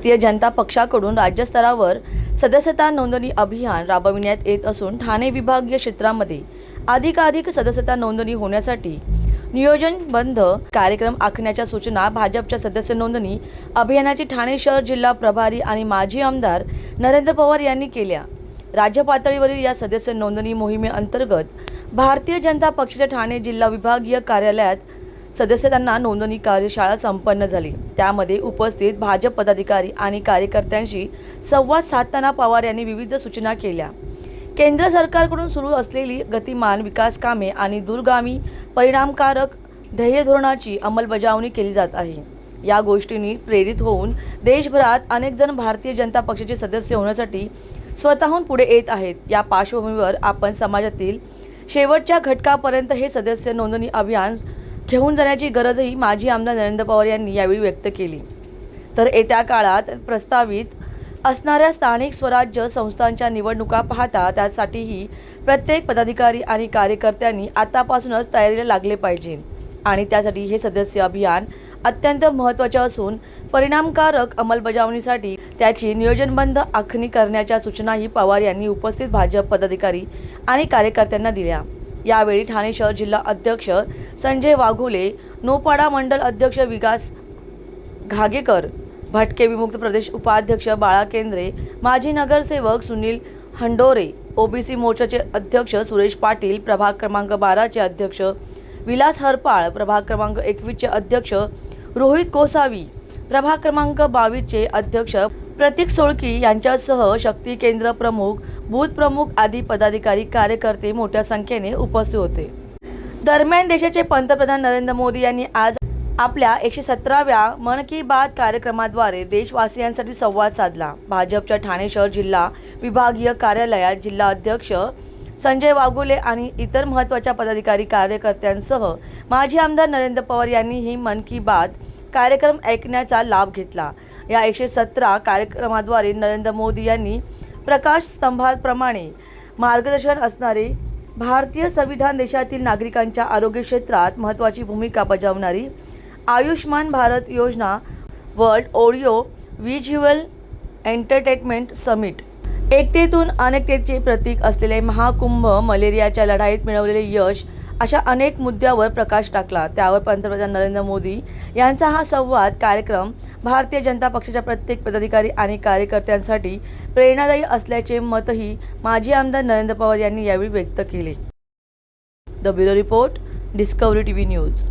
भारतीय जनता पक्षाकडून राज्यस्तरावर सदस्यता नोंदणी अभियान राबविण्यात येत असून ठाणे विभागीय क्षेत्रामध्ये अधिकाधिक सदस्यता नोंदणी होण्यासाठी नियोजनबद्ध कार्यक्रम आखण्याच्या सूचना भाजपच्या सदस्य नोंदणी अभियानाचे ठाणे शहर जिल्हा प्रभारी आणि माजी आमदार नरेंद्र पवार यांनी केल्या. राज्य पातळीवरील या सदस्य नोंदणी मोहिमेअंतर्गत भारतीय जनता पक्षाच्या ठाणे जिल्हा विभागीय कार्यालयात सदस्यांना नोंदणी कार्यशाळा संपन्न झाली. त्यामध्ये उपस्थित भाजप पदाधिकारी आणि कार्यकर्त्यांशी संवाद साधताना पवार यांनी विविध सूचना केल्या. केंद्र सरकारकडून सुरू असलेली गतिमान विकास कामे आणि दूरगामी परिणामकारक ध्येय धोरणाची अंमलबजावणी केली जात आहे. या गोष्टींनी प्रेरित होऊन देशभरात अनेक जण भारतीय जनता पक्षाचे सदस्य होण्यासाठी स्वतःहून पुढे येत आहेत. या पार्श्वभूमीवर आपण समाजातील शेवटच्या घटकापर्यंत हे सदस्य नोंदणी अभियान घेऊन जाण्याची गरजही माजी आमदार नरेंद्र पवार यांनी यावेळी व्यक्त केली. तर येत्या काळात प्रस्तावित असणाऱ्या स्थानिक स्वराज्य संस्थांच्या निवडणुका पाहता त्यासाठीही प्रत्येक पदाधिकारी आणि कार्यकर्त्यांनी आतापासूनच तयारीला लागले पाहिजे. आणि त्यासाठी हे सदस्य अभियान अत्यंत महत्त्वाचे असून परिणामकारक अंमलबजावणीसाठी त्याची नियोजनबद्ध आखणी करण्याच्या सूचनाही पवार यांनी उपस्थित भाजप पदाधिकारी आणि कार्यकर्त्यांना दिल्या. यावेळी ठाणे शहर जिल्हा अध्यक्ष संजय वाघोले नोपाडा मंडल अध्यक्ष विकास घागेकर भटके विमुक्त प्रदेश उपाध्यक्ष बाळा केंद्रे माजी नगरसेवक सुनील हंडोरे ओबीसी मोर्चाचे अध्यक्ष सुरेश पाटील प्रभाग क्रमांक बाराचे अध्यक्ष विलास हरपाळ प्रभाग क्रमांक एकवीसचे अध्यक्ष रोहित कोसावी प्रभाग क्रमांक बावीसचे अध्यक्ष प्रतीक सोळकी यांच्यासह शक्ती केंद्र प्रमुख बूथ प्रमुख आदी पदाधिकारी कार्यकर्ते मोठ्या संख्येने उपस्थित होते. दरम्यान देशाचे पंतप्रधान नरेंद्र मोदी यांनी आज आपल्या एकशे सतराव्या मन की बात कार्यक्रमाद्वारे देशवासियांसाठी संवाद साधला. भाजपच्या ठाणे शहर जिल्हा विभागीय कार्यालयात जिल्हा अध्यक्ष संजय वाघुले आणि इतर महत्त्वाच्या पदाधिकारी कार्यकर्त्यांसह माजी आमदार नरेंद्र पवार यांनी ही मन की बात कार्यक्रम ऐकण्याचा लाभ घेतला. या एकशे सतरा कार्यक्रमाद्वारे नरेंद्र मोदी यांनी प्रकाश स्तंभाप्रमाणे मार्गदर्शन असणारे भारतीय संविधान देशातील नागरिकांच्या आरोग्य क्षेत्रात महत्त्वाची भूमिका बजावणारी आयुष्मान भारत योजना world audio visual entertainment summit एकतेतून अनेकतेचे प्रतीक असलेले महाकुंभ मलेरियाच्या लढाईत मिळवलेले यश अशा अनेक मुद्द्यावर प्रकाश टाकला. त्यावर पंतप्रधान नरेंद्र मोदी यांचा हा संवाद कार्यक्रम भारतीय जनता पक्षाच्या प्रत्येक पदाधिकारी आणि कार्यकर्त्यांसाठी प्रेरणादायी असल्याचे मतही माजी आमदार नरेंद्र पवार यांनी यावेळी व्यक्त केले. The bureau report Discovery T V news.